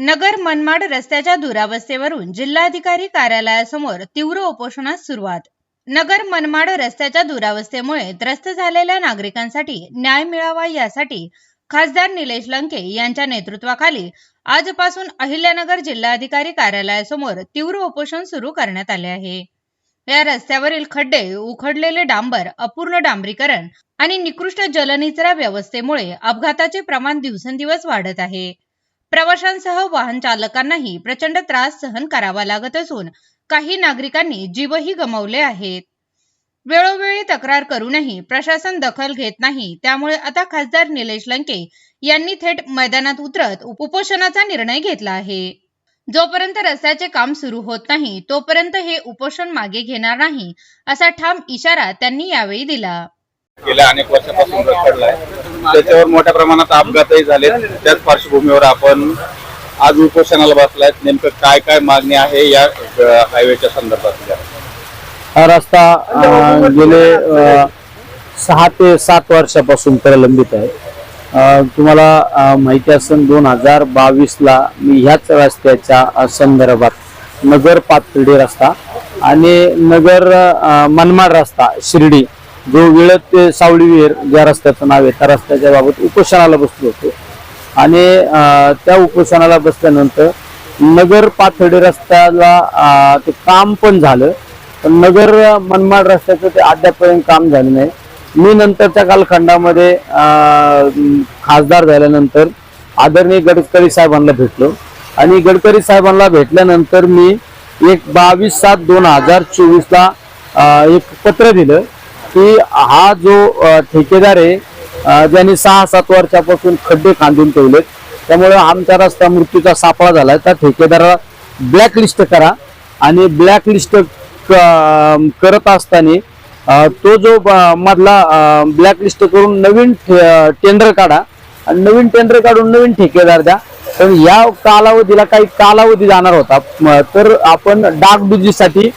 नगर मनमाड रस्त्याच्या दुरावस्थेवरून जिल्हाधिकारी कार्यालयासमोर तीव्र उपोषणास सुरुवात. नगर मनमाड रस्त्याच्या दुरावस्थेमुळे त्रस्त झालेल्या नागरिकांसाठी न्याय मिळावा यासाठी खासदार निलेश लंके यांच्या नेतृत्वाखाली आजपासून अहिल्यानगर जिल्हाधिकारी कार्यालयासमोर तीव्र उपोषण सुरू करण्यात आले आहे. या रस्त्यावरील खड्डे उखडलेले डांबर अपूर्ण डांबरीकरण आणि निकृष्ट जलनिचरा व्यवस्थेमुळे अपघाताचे प्रमाण दिवसेंदिवस वाढत आहे. प्रवाशांसह वाहन चालकांनाही प्रचंड त्रास सहन करावा लागत असून काही नागरिकांनी जीवही गमावले आहेत. वेळोवेळी तक्रार करूनही प्रशासन दखल घेत नाही त्यामुळे आता खासदार निलेश लंके यांनी थेट मैदानात उतरत उपोषणाचा निर्णय घेतला आहे. जोपर्यंत रस्त्याचे काम सुरू होत नाही तोपर्यंत हे उपोषण मागे घेणार नाही असा ठाम इशारा त्यांनी यावेळी दिला. गेल्या अनेक वर्षापासून रखडलाय त्याच्यावर मोठ्या प्रमाणात अपघातही झाले त्याच पार्श्वभूमीवर आपण आज उपोषणाला बसलाय नेमकं काय काय मागणी आहे या हायवेच्या संदर्भातल्या? हा रस्ता अं, गेले अं, सहा ते सात वर्षापासून प्रलंबित आहे. अं, तुम्हाला अं, माहिती असेल दोन हजार बावीसला मी ह्याच रस्त्याच्या अं, संदर्भात नगर पातळी रस्ता आणि नगर अं, मनमाड रस्ता शिर्डी जो विळत ते सावळी विहीर ज्या रस्त्याचं नाव आहे त्या रस्त्याच्या बाबत उपोषणाला बसलो होतो. आणि त्या उपोषणाला बसल्यानंतर नगर पाथडी रस्त्याला ते काम पण झालं. पण नगर मनमाड रस्त्याचं ते अद्यापर्यंत काम झालं नाही. मी नंतरच्या कालखंडामध्ये खासदार झाल्यानंतर आदरणीय गडकरी साहेबांना भेटलो. आणि गडकरी साहेबांना भेटल्यानंतर मी एक बावीस सात दोन हजार चोवीसला एक पत्र दिलं. की हा जो ठेकेदार आहे ज्यांनी सहा सात वर्षापासून खड्डे खांदून ठेवलेत त्यामुळे आमचा रस्ता मृत्यूचा सापळा झाला त्या ठेकेदाराला ब्लॅक लिस्ट करा आणि ब्लॅक लिस्ट करत असताना तो जो मधला ब्लॅक लिस्ट करून नवीन टेंडर काढा आणि नवीन टेंडर काढून नवीन ठेकेदार द्या. पण या कालावधीला काही कालावधी जाणार होता. तर आपण डागडुजीसाठी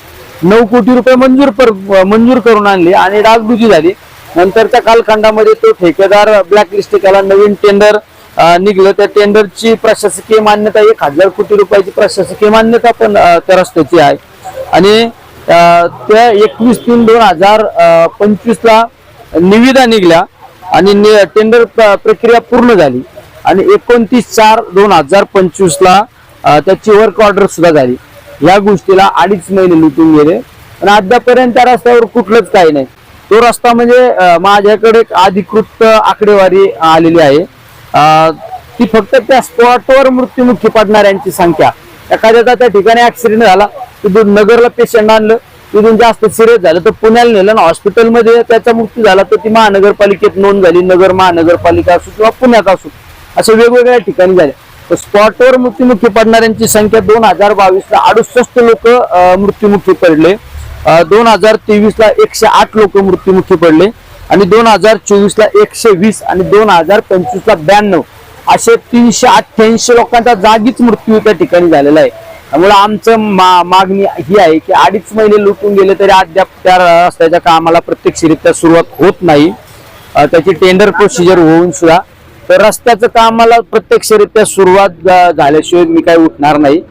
नऊ कोटी रुपये मंजूर पर मंजूर करून आणली आणि डागडुजी झाली. नंतरच्या कालखंडामध्ये तो ठेकेदार ब्लॅक लिस्ट केला. नवीन टेंडर निघलं. त्या टेंडरची प्रशासकीय मान्यता एक हजार कोटी रुपयाची प्रशासकीय मान्यता पण त्या रस्त्याची आहे. आणि त्या एकवीस तीन दोन हजार पंचवीसला निविदा निघल्या आणि टेंडर प्र- प्रक्रिया पूर्ण झाली. आणि एकोणतीस चार दोन हजार पंचवीसला त्याची वर्क ऑर्डर सुद्धा झाली. या गोष्टीला अडीच महिने लुटून गेले. आणि अद्यापर्यंत त्या रस्त्यावर कुठलंच काही नाही. तो रस्ता म्हणजे माझ्याकडे एक अधिकृत आकडेवारी आलेली आहे. ती फक्त त्या स्पॉटवर मृत्युमुखी पडणाऱ्यांची संख्या. एखाद्याचा त्या ठिकाणी ऍक्सिडेंट झाला तिथून नगरला पेशंट आणलं तिथून जास्त सिरियस झालं तर पुण्याला नेलं ना हॉस्पिटलमध्ये त्याचा मृत्यू झाला तर ती महानगरपालिकेत नोंद झाली नगर महानगरपालिका असो किंवा पुण्यात असो असे वेगवेगळ्या ठिकाणी झाले तर स्पॉटवर मृत्युमुखी पडणाऱ्यांची संख्या दोन हजार बावीसला अडुसष्ट लोक मृत्युमुखी पडले. दोन हजार तेवीसला एकशे आठ लोक मृत्युमुखी पडले आणि दोन हजार चोवीसला एकशे वीस आणि दोन हजार पंचवीसला ब्याण्णव असे तीनशे अठ्ठ्याऐंशी लोकांचा जागीच मृत्यू त्या ठिकाणी झालेला आहे. त्यामुळे आमचं मा- मागणी ही आहे की अडीच महिने लुटून गेले तरी अद्याप त्या रस्त्याच्या कामाला प्रत्यक्षरित्या सुरुवात होत नाही. त्याची टेंडर प्रोसिजर होऊन सुद्धा तर रस्त्याचं कामाला प्रत्यक्षरित्या सुरुवात झाल्याशिवाय मी काही उठणार नाही.